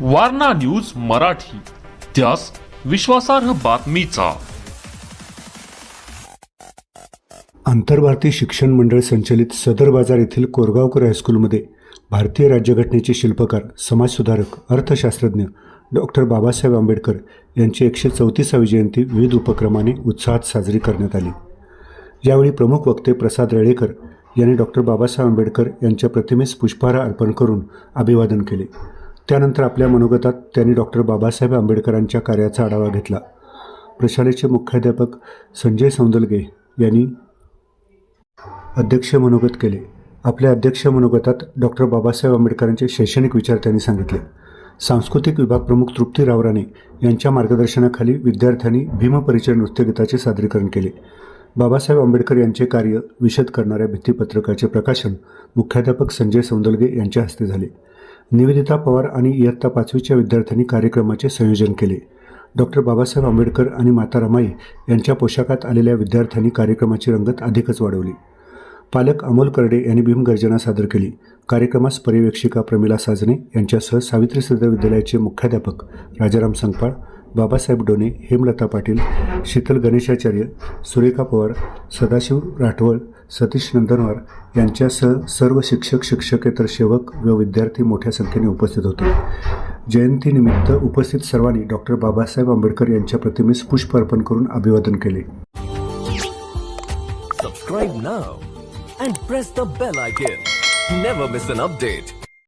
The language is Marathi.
वारणा न्यूज मराठी. त्यास विश्वासार्ह बातमीचा. आंतरभारतीय शिक्षण मंडळ संचलित सदर बाजार येथील कोरगावकर हायस्कूलमध्ये भारतीय राज्यघटनेचे शिल्पकार समाजसुधारक अर्थशास्त्रज्ञ डॉक्टर बाबासाहेब आंबेडकर यांची एकशे चौतीसावी जयंती विविध उपक्रमाने उत्साहात साजरी करण्यात आली. यावेळी प्रमुख वक्ते प्रसाद रेळेकर यांनी डॉक्टर बाबासाहेब आंबेडकर यांच्या प्रतिमेस पुष्पहार अर्पण करून अभिवादन केले. त्यानंतर आपल्या मनोगतात त्यांनी डॉक्टर बाबासाहेब आंबेडकरांच्या कार्याचा आढावा घेतला. प्रशालेचे मुख्याध्यापक संजय सौंदलगे यांनी अध्यक्ष मनोगत केले. आपल्या अध्यक्ष मनोगतात डॉक्टर बाबासाहेब आंबेडकरांचे शैक्षणिक विचार त्यांनी सांगितले. सांस्कृतिक विभाग प्रमुख तृप्ती रावराणे यांच्या मार्गदर्शनाखाली विद्यार्थ्यांनी भीमपरिचय नृत्यगीताचे सादरीकरण केले. बाबासाहेब आंबेडकर यांचे कार्य विशद करणाऱ्या भित्तीपत्रकाचे प्रकाशन मुख्याध्यापक संजय सौंदलगे यांच्या हस्ते झाले. निवेदिता पवार आणि इयत्ता पाचवीच्या विद्यार्थ्यांनी कार्यक्रमाचे संयोजन केले. डॉक्टर बाबासाहेब आंबेडकर आणि माता रमाई यांच्या पोशाखात आलेल्या विद्यार्थ्यांनी कार्यक्रमाची रंगत अधिकच वाढवली. पालक अमोल करडे यांनी भीमगर्जना सादर केली. कार्यक्रमास पर्यवेक्षिका प्रमिला साजने यांच्यासह सावित्री सदर विद्यालयाचे मुख्याध्यापक राजाराम संगपाळ बाबासाहेब डोने हेमलता पाटील शीतल गणेशाचार्य सुरेखा पवार सदाशिव राठवळ सतीश नंदनवार यांच्यासह सर्व शिक्षक शिक्षकेतर सेवक व विद्यार्थी मोठ्या संख्येने उपस्थित होते जयंतीनिमित्त उपस्थित सर्वांनी डॉक्टर बाबासाहेब आंबेडकर यांच्या प्रतिमेस पुष्प अर्पण करून अभिवादन केले Subscribe now and press the bell icon. Never miss an update.